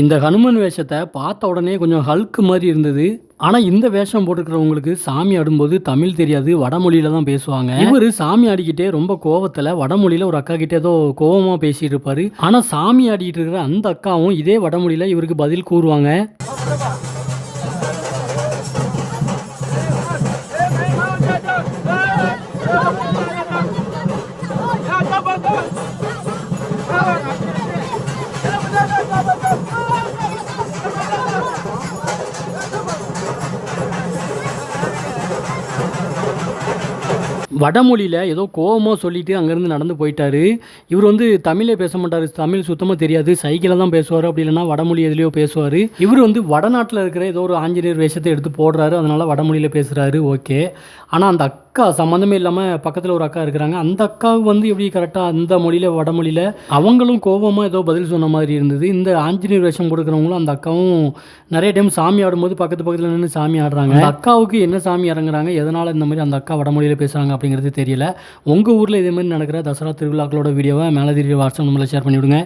இந்த ஹனுமன் வேஷத்தை பார்த்த உடனே கொஞ்சம் ஹல்க் மாதிரி இருந்தது. ஆனால் இந்த வேஷம் போட்டுக்கிறவங்களுக்கு சாமி ஆடும்போது தமிழ் தெரியாது வடமொழியில் தான் பேசுவாங்க. இவர் சாமி ஆடிக்கிட்டே ரொம்ப கோவத்தில் வடமொழியில் ஒரு அக்கா கிட்டே ஏதோ கோவமாக பேசிகிட்டு இருப்பார். ஆனால் சாமி ஆடிக்கிட்டு இருக்கிற அந்த அக்காவும் இதே வடமொழியில் இவருக்கு பதில் கூறுவாங்க. வடமொழியில் ஏதோ கோவமாக சொல்லிட்டு அங்கேருந்து நடந்து போயிட்டார். இவர் வந்து தமிழே பேச மாட்டார். தமிழ் சுத்தமாக தெரியாது. சைக்கிளில் தான் பேசுவார். அப்படி இல்லைன்னா வடமொழி எதுலேயோ பேசுவார். இவர் வந்து வடநாட்டில் இருக்கிற ஏதோ ஒரு ஆஞ்சநேயர் வேஷத்தை எடுத்து போடுறாரு. அதனால வடமொழியில் பேசுகிறாரு ஓகே. ஆனால் அந்த அக்கா சம்மந்தமே இல்லாமல் பக்கத்தில் ஒரு அக்கா இருக்கிறாங்க. அந்த அக்காவுக்கு வந்து எப்படி கரெக்டாக அந்த மொழியில் வடமொழியில் அவங்களும் கோபமாக ஏதோ பதில் சொன்ன மாதிரி இருந்தது. இந்த ஆஞ்சநேயர் வேஷம் கொடுக்குறவங்களும் அந்த அக்காவும் நிறைய டைம் சாமி ஆடும்போது பக்கத்து பக்கத்தில் நின்று சாமி ஆடுறாங்க. அந்த அக்காவுக்கு என்ன சாமி இறங்குறாங்க எதனால் இந்த மாதிரி அந்த அக்கா வடமொழியில் பேசுகிறாங்க அப்படிங்கிறது தெரியல. உங்கள் ஊரில் இதே மாதிரி நடக்கிற தசரா திருவிழாக்களோட வீடியோவை மேலே வாட்ஸ்அப் நம்பரில் ஷேர் பண்ணி விடுங்க